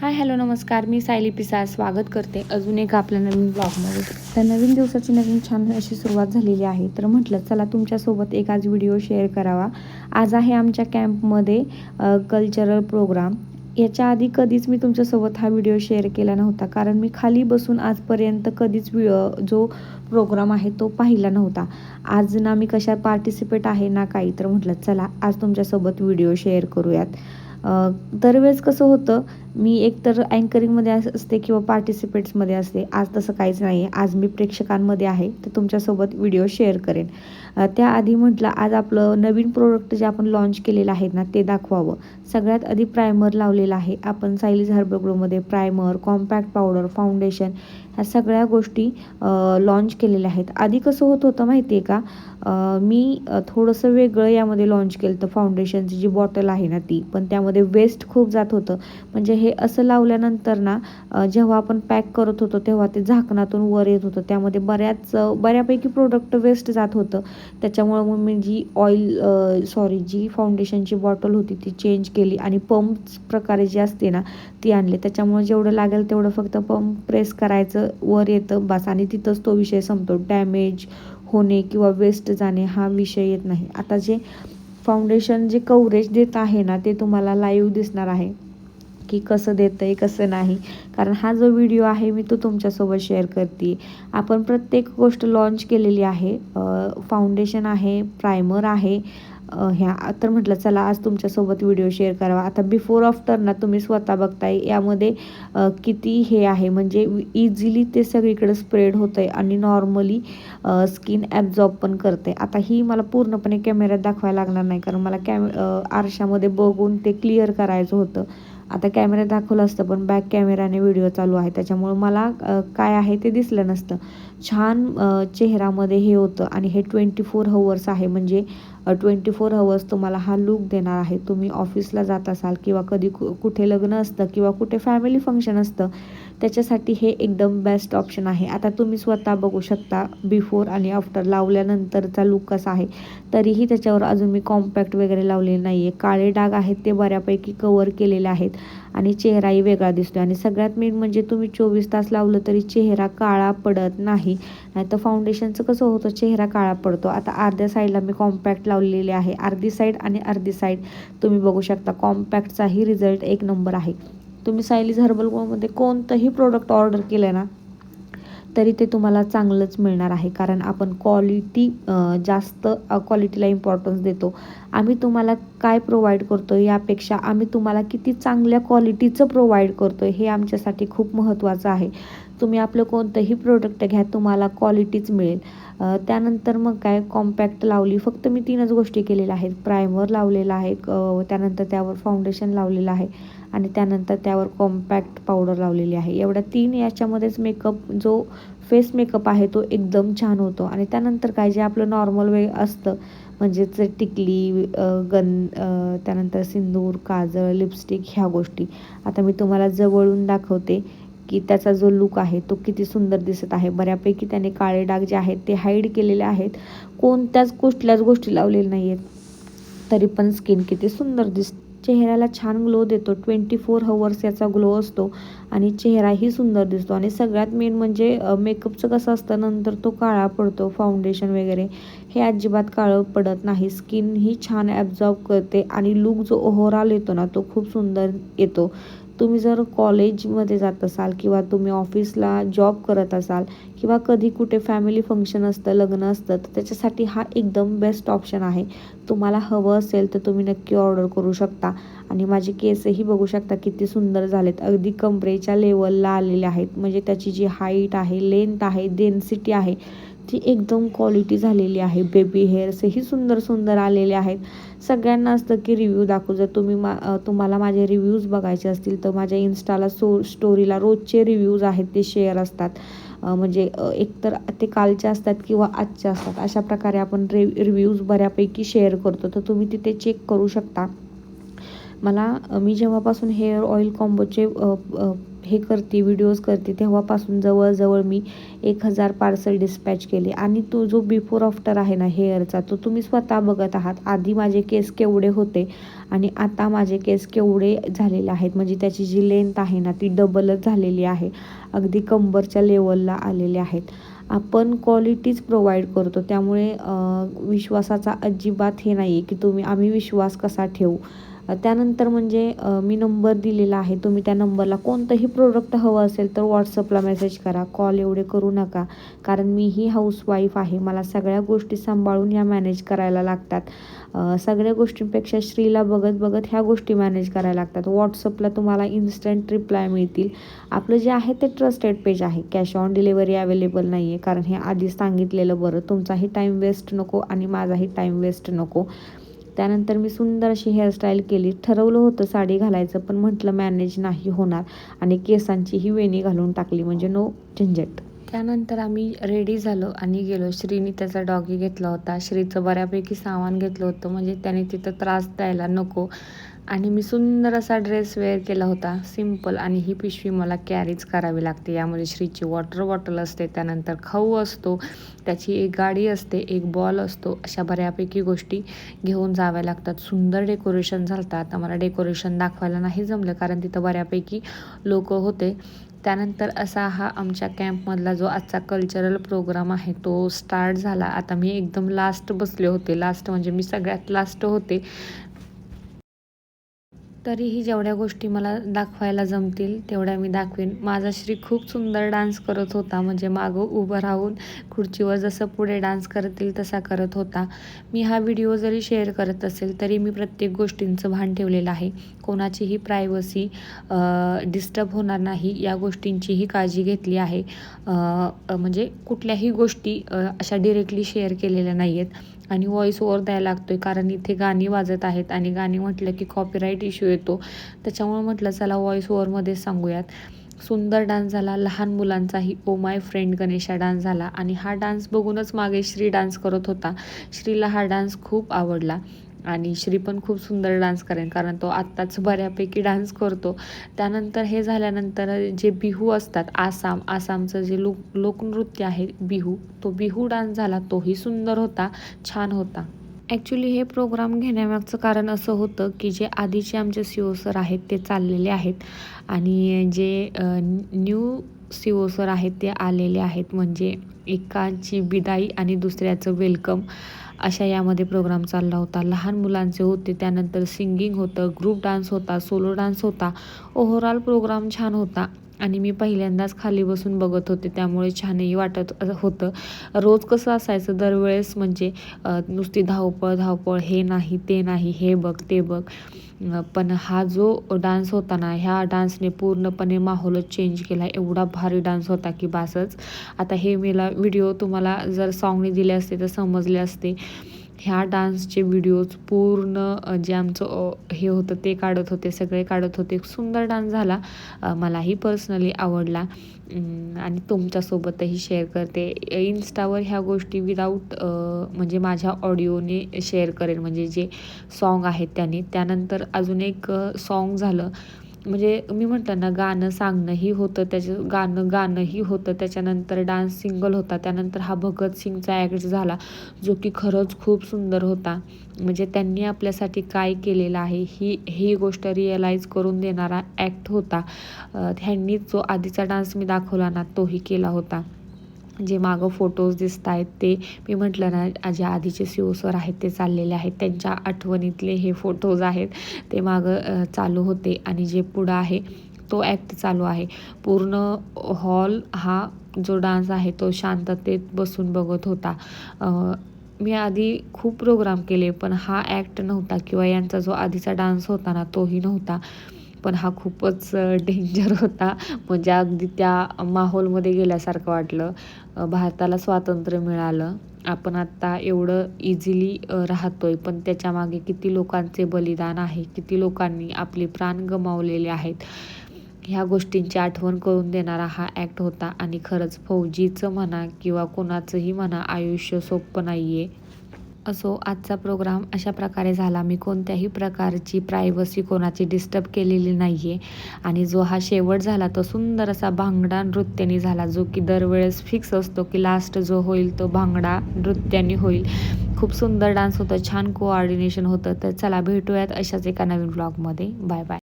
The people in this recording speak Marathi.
हाय हॅलो नमस्कार. मी सायली पिसाळ स्वागत करते अजून एक आपल्या नवीन ब्लॉगमध्ये. तर नवीन दिवसाची नवीन छान अशी सुरुवात झालेली आहे. तर म्हटलं चला तुमच्यासोबत एक आज व्हिडिओ शेअर करावा. आज आहे आमच्या कॅम्पमध्ये कल्चरल प्रोग्राम. याच्या आधी कधीच मी तुमच्यासोबत हा व्हिडिओ शेअर केला नव्हता. कारण मी खाली बसून आजपर्यंत कधीच जो प्रोग्राम आहे तो पाहिला नव्हता. आज ना मी कशा पार्टिसिपेट आहे ना काही. तर म्हटलं चला आज तुमच्यासोबत व्हिडिओ शेअर करूयात. दरवेळेस कसं होतं मी एकतर अँकरिंगमध्ये असते किंवा पार्टिसिपेट्समध्ये असते. आज तसं काहीच नाही आहे आज मी प्रेक्षकांमध्ये आहे तर तुमच्यासोबत व्हिडिओ शेअर करेन. त्याआधी म्हटलं आज आपलं नवीन प्रोडक्ट जे आपण लॉन्च केलेलं आहे ना ते दाखवावं. सगळ्यात आधी प्रायमर लावलेला आहे. आपण सायलीज हर्बल ग्लोमध्ये प्रायमर कॉम्पॅक्ट पावडर फाउंडेशन ह्या सगळ्या गोष्टी लॉन्च केलेल्या आहेत. आधी कसं होत होतं माहिती आहे का मी थोडंसं वेगळं यामध्ये लॉन्च केलं होतं फाउंडेशनची जी बॉटल आहे ना ती. पण त्यामध्ये वेस्ट खूप जात होतं. म्हणजे हे असं लावल्यानंतर ना जेव्हा आपण पॅक करत होतो तेव्हा ते झाकणातून वर येत होतं. त्यामध्ये बऱ्याच बऱ्यापैकी प्रोडक्ट वेस्ट जात होतं. त्याच्यामुळं मग मी जी ऑइल सॉरी जी फाउंडेशनची बॉटल होती ती चेंज केली आणि पंप प्रकारे जी असते ना ती आणली. त्याच्यामुळे जेवढं लागेल तेवढं फक्त पंप प्रेस करायचं वर येतं. बस. आणि तिथंच तो विषय संपतो. डॅमेज होणे किंवा वेस्ट जाणे हा विषय येत नाही. आता जे फाउंडेशन जे कवरेज देत आहे ना ते तुम्हाला लाईव्ह दिसणार आहे. की कसं देतं आहे कसं नाही. कारण हा जो व्हिडिओ आहे मी तो तुमच्यासोबत शेअर करते. आपण प्रत्येक गोष्ट लॉन्च केलेली आहे. फाउंडेशन आहे प्रायमर आहे. ह्या तर म्हटलं चला आज तुमच्यासोबत व्हिडिओ शेअर करावा. आता बिफोर आफ्टर ना तुम्ही स्वतः बघताय यामध्ये किती हे आहे. म्हणजे इझिली ते सगळीकडे स्प्रेड होतं आहे आणि नॉर्मली स्किन ॲब्झॉर्ब पण करते आता ही मला पूर्णपणे कॅमेऱ्यात दाखवायला लागणार नाही कारण मला कॅमे आरशामध्ये बघून ते क्लिअर करायचं होतं. आता कॅमेऱ्यात दाखवलं असतं पण बॅक कॅमेराने व्हिडिओ चालू आहे. त्याच्यामुळं मला काय आहे ते दिसलं नसतं. छान चेहरामध्ये हे होतं आणि हे ट्वेंटी फोर हवर्स आहे. म्हणजे ट्वेंटी फोर हवर्स तुम्हाला हा लूक देणार आहे. तुम्ही ऑफिसला जात असाल किंवा कधी कु कुठे लग्न असतं किंवा कुठे फॅमिली फंक्शन असतं त्याच्यासाठी हे एकदम बेस्ट ऑप्शन आहे. आता तुम्ही स्वतः बघू शकता बिफोर आणि आफ्टर लावल्यानंतरचा लूक कसा आहे. तरीही त्याच्यावर अजून मी कॉम्पॅक्ट वगैरे लावलेले नाही आहे काळे डाग आहेत ते बऱ्यापैकी कवर केलेले आहेत आणि चेहराही वेगळा दिसतो आणि सगळ्यात मेन म्हणजे तुम्ही चोवीस तास लावलं तरी चेहरा काळा पडत नाही. नाही तर फाउंडेशनचं कसं होतं? चेहरा काळा पडतो. आता अर्ध्या साईडला मी कॉम्पॅक्ट लावलेले आहे. अर्धी साईड आणि अर्धी साईड तुम्ही बघू शकता. कॉम्पॅक्टचाही रिझल्ट एक नंबर आहे. तुम्ही सायलीज हर्बल गोमध्ये कोणतंही प्रोडक्ट ऑर्डर केलं ना तरी ते तुम्हाला चांगलंच मिळणार आहे. कारण आपण क्वालिटी जास्त क्वालिटीला इम्पॉर्टन्स देतो. आम्ही तुम्हाला काय प्रोव्हाइड करतो यापेक्षा आम्ही तुम्हाला किती चांगल्या क्वालिटीचं प्रोव्हाइड करतो हे आमच्यासाठी खूप महत्त्वाचं आहे. तुम्ही आपलं कोणतंही प्रोडक्ट घ्या तुम्हाला क्वालिटीच मिळेल. त्यानंतर मग काय कॉम्पॅक्ट लावली फक्त मी तीनच गोष्टी केलेल्या आहेत. प्रायमर लावलेला आहे त्यानंतर त्यावर फाउंडेशन लावलेलं आहे. आणि त्यानंतर त्यावर कॉम्पॅक्ट पावडर लावलेली आहे. एवढ्या तीन याच्यामध्येच मेकअप जो फेस मेकअप आहे तो एकदम छान होतो. आणि त्यानंतर काय जे आपलं नॉर्मल वे असतं म्हणजेच टिकली गन त्यानंतर सिंदूर काजळ लिपस्टिक ह्या गोष्टी. आता मी तुम्हाला जवळून दाखवते की त्याचा जो लुक आहे तो किती सुंदर दिसत आहे. बऱ्यापैकी त्याने काळे डाग जे आहेत ते हाईड केलेले आहेत. कोणत्याच कुठल्याच गोष्टी लावलेल्या नाही आहेत तरी पण स्किन किती सुंदर दिस चेहऱ्याला छान ग्लो देतो. ट्वेंटी फोर हवर्स याचा ग्लो असतो आणि चेहराही सुंदर दिसतो. आणि सगळ्यात मेन म्हणजे मेकअपचं कसं असतं नंतर तो काळा पडतो फाउंडेशन वगैरे. हे अजिबात काळं पडत नाही. स्किन ही छान ॲब्झॉर्ब करते आणि लुक जो ओव्हरऑल येतो ना तो खूप सुंदर येतो. तुम्ही जर कॉलेजमध्ये जात असाल किंवा तुम्ही ऑफिसला जॉब करत असाल किंवा कधी कुठे फॅमिली फंक्शन असतं लग्न असतं तर त्याच्यासाठी हा एकदम बेस्ट ऑप्शन आहे. तुम्हाला हवं असेल तर तुम्ही नक्की ऑर्डर करू शकता. आणि माझे केसही बघू शकता किती सुंदर झालेत. अगदी कमरेच्या लेवलला आलेले आहेत. म्हणजे त्याची जी हाईट आहे लेंथ आहे डेन्सिटी आहे ती एकदम क्वालिटी झालेली आहे. बेबी हेअर्सही सुंदर सुंदर आलेले आहेत. सगळ्यांना असतं की रिव्ह्यू दाखवू. जर तुम्ही मा तुम्हाला माझे रिव्ह्यूज बघायचे असतील तर माझ्या इन्स्टाला सो स्टोरीला रोजचे रिव्ह्यूज आहेत ते शेअर असतात. म्हणजे एकतर ते कालचे असतात किंवा आजचे असतात. अशा प्रकारे आपण रे रिव्ह्यूज बऱ्यापैकी शेअर करतो. तर तुम्ही तिथे चेक करू शकता. मला मी जेव्हापासून हेअर ऑइल कॉम्बोचे हे करते व्हिडिओज करते तेव्हापासून जवळजवळ मी एक हजार पार्सल डिस्पॅच केले. आणि तो जो बिफोर आफ्टर आहे ना हेअरचा तो तुम्ही स्वतः बघत आहात. आधी माझे केस केवढे होते आणि आता माझे केस केवढे झालेले आहेत. म्हणजे त्याची जी लेंथ आहे ना ती डबलच झालेली आहे. अगदी कंबरच्या लेवलला आलेले आहेत. आपण क्वालिटीच प्रोव्हाइड करतो. त्यामुळे विश्वासाचा अजिबात हे नाही आहे की तुम्ही आम्ही विश्वास कसा ठेवू? त्यानंतर म्हणजे मी नंबर दिलेला आहे. तुम्ही त्या नंबरला कोणतंही प्रोडक्ट हवं असेल तर व्हॉट्सअपला मेसेज करा. कॉल एवढे करू नका. कारण मी ही हाऊसवाईफ आहे. मला सगळ्या गोष्टी सांभाळून या मॅनेज करायला लागतात. सगळ्या गोष्टींपेक्षा श्रीला बघत बघत ह्या गोष्टी मॅनेज करायला लागतात. व्हॉट्सअपला तुम्हाला इन्स्टंट रिप्लाय मिळतील. आपलं जे आहे ते ट्रस्टेड पेज आहे. कॅश ऑन डिलिव्हरी अवेलेबल नाही आहे कारण हे आधीच सांगितलेलं बरं. तुमचाही टाईम वेस्ट नको आणि माझाही टाईम वेस्ट नको. त्यानंतर मी सुंदर अशी हेअरस्टाईल केली. ठरवलं होतं साडी घालायचं पण म्हटलं मॅनेज नाही होणार आणि केसांचीही वेणी घालून टाकली म्हणजे नो झंझट. त्यानंतर आम्ही रेडी झालो आणि गेलो. श्रीनी त्याचा डॉगी घेतला होता. श्रीचं बऱ्यापैकी सामान घेतलं होतं. म्हणजे त्याने तिथं त्रास द्यायला नको. आणि मी सुंदर असा ड्रेस वेअर केला होता. सिंपल आणि ही पिशवी मला कॅरीच करावी लागते. यामध्ये श्रीची वॉटर बॉटल असते त्यानंतर खाऊ असतो त्याची एक गाडी असते एक बॉल असतो. अशा बऱ्यापैकी गोष्टी घेऊन जाव्या लागतात. सुंदर डेकोरेशन झालं आता मला डेकोरेशन दाखवायला नाही जमलं कारण तिथं बऱ्यापैकी लोक होते. त्यानंतर असा हा आमच्या कॅम्पमधला जो आजचा कल्चरल प्रोग्राम आहे तो स्टार्ट झाला. आता मी एकदम लास्ट बसले होते. लास्ट म्हणजे मी सगळ्यात लास्ट होते. तरीही जेवढ्या गोष्टी मला दाखवायला जमतील तेवढ्या मी दाखवेन. माझा श्री खूप सुंदर डान्स करत होता. म्हणजे मागं उभं राहून खुर्चीवर जसं पुढे डान्स करतील तसा करत होता. मी हा व्हिडिओ जरी शेअर करत असेल तरी मी प्रत्येक गोष्टींचं भान ठेवलेलं आहे. कोणाचीही प्रायव्हसी डिस्टर्ब होणार नाही या गोष्टींचीही काळजी घेतली आहे. म्हणजे कुठल्याही गोष्टी अशा डिरेक्टली शेअर केलेल्या नाही आहेत आणि व्हॉईस ओवर द्यायला लागतो आहे कारण इथे गाणी वाजत आहेत आणि गाणी म्हटलं की कॉपीराईट इश्यू येतो. त्याच्यामुळे म्हटलं चला व्हॉईस ओवरमध्ये सांगूयात. सुंदर डान्स झाला लहान मुलांचाही oh my friend Ganesha dance झाला आणि हा डान्स बघूनच मागे श्री डान्स करत होता. श्रीला हा डान्स खूप आवडला. आणि श्री पण खूप सुंदर डान्स करेन कारण तो आत्ताच बऱ्यापैकी डान्स करतो. त्यानंतर हे झाल्यानंतर जे बिहू असतात आसाम आसामचं जे लोक लोकनृत्य आहे बिहू तो बिहू डान्स झाला तोही सुंदर होता छान होता. ॲक्च्युली हे प्रोग्राम घेण्यामागचं कारण असं होतं की जे आधीचे आमचे सी ओ सर आहेत ते चाललेले आहेत. आणि जे न्यू सी ओ सर आहेत ते आलेले आहेत. म्हणजे एकाची बिदाई आणि दुसऱ्याचं वेलकम अशा यामध्ये प्रोग्राम चालला होता. लहान मुलांचे होते त्यानंतर सिंगिंग होतं ग्रुप डान्स होता सोलो डान्स होता. ओव्हरऑल प्रोग्राम छान होता. आणि मी पहिल्यांदाच खाली बसून बघत होते त्यामुळे छानही वाटत होतं. रोज कसं असायचं दरवेळेस म्हणजे नुसती धावपळ धावपळ हे नाही ते नाही हे बघ ते बघ. पण हा जो डान्स होता ना ह्या डान्सने पूर्णपणे माहोलच चेंज केला एवढा भारी डान्स होता की बासच. आता हे मला व्हिडिओ तुम्हाला जर सॉंगने दिले असते तर समजले असते. ह्या डान्सचे व्हिडिओज पूर्ण जे आमचं हे होतं ते काढत होते सगळे काढत होते. सुंदर डान्स झाला. मलाही पर्सनली आवडला. आणि तुमच्यासोबतही शेअर करते. इन्स्टावर ह्या गोष्टी विदाऊट म्हणजे माझ्या ऑडिओने शेअर करेन. म्हणजे जे सॉन्ग आहेत त्याने. त्यानंतर अजून एक सॉन्ग झालं. म्हणजे मी म्हटलं ना गाणं सांगणंही होतं त्याचं गाणं गाणंही होतं. त्याच्यानंतर डान्स सिंगल होता. त्यानंतर हा भगत सिंगचा ॲक्ट झाला जो की खरंच खूप सुंदर होता. म्हणजे त्यांनी आपल्यासाठी काय केलेलं आहे ही ही गोष्ट रिअलाईज करून देणारा ॲक्ट होता. ह्यांनी जो आधीचा डान्स मी दाखवला ना तोही केला होता. जे मागं फोटोज दिसत आहेत ते मी म्हटलं ना जे आधीचे सी सर आहेत ते चाललेले आहेत. त्यांच्या आठवणीतले हे फोटोज आहेत ते मागं चालू होते. आणि जे पुढं आहे तो ॲक्ट चालू आहे. पूर्ण हॉल हा जो डान्स आहे तो शांततेत बसून बघत होता. मी आधी खूप प्रोग्राम केले पण हा ॲक्ट नव्हता किंवा यांचा जो आधीचा डान्स होता ना तोही नव्हता. पण हा खूपच डेंजर होता. म्हणजे अगदी त्या माहोलमध्ये गेल्यासारखं वाटलं. भारताला स्वातंत्र्य मिळालं. आपण आत्ता एवढं इझिली राहतो आहे पण त्याच्यामागे किती लोकांचे बलिदान आहे किती लोकांनी आपले प्राण गमावलेले आहेत ह्या गोष्टींची आठवण करून देणारा हा ॲक्ट होता. आणि खरंच फौजीचं म्हणा किंवा कोणाचंही म्हणा आयुष्य सोपं नाही आहे असो आजचा प्रोग्राम अशा प्रकारे झाला. मी कोणत्याही प्रकारची प्रायव्हसी कोणाची डिस्टर्ब केलेली नाही आहे आणि जो हा शेवट झाला तो सुंदर असा भांगडा नृत्याने झाला जो की दरवेळेस फिक्स असतो की लास्ट जो होईल तो भांगडा नृत्याने होईल. खूप सुंदर डान्स होतं छान कोऑर्डिनेशन होतं. तर चला भेटूयात अशाच एका नवीन ब्लॉगमध्ये बाय बाय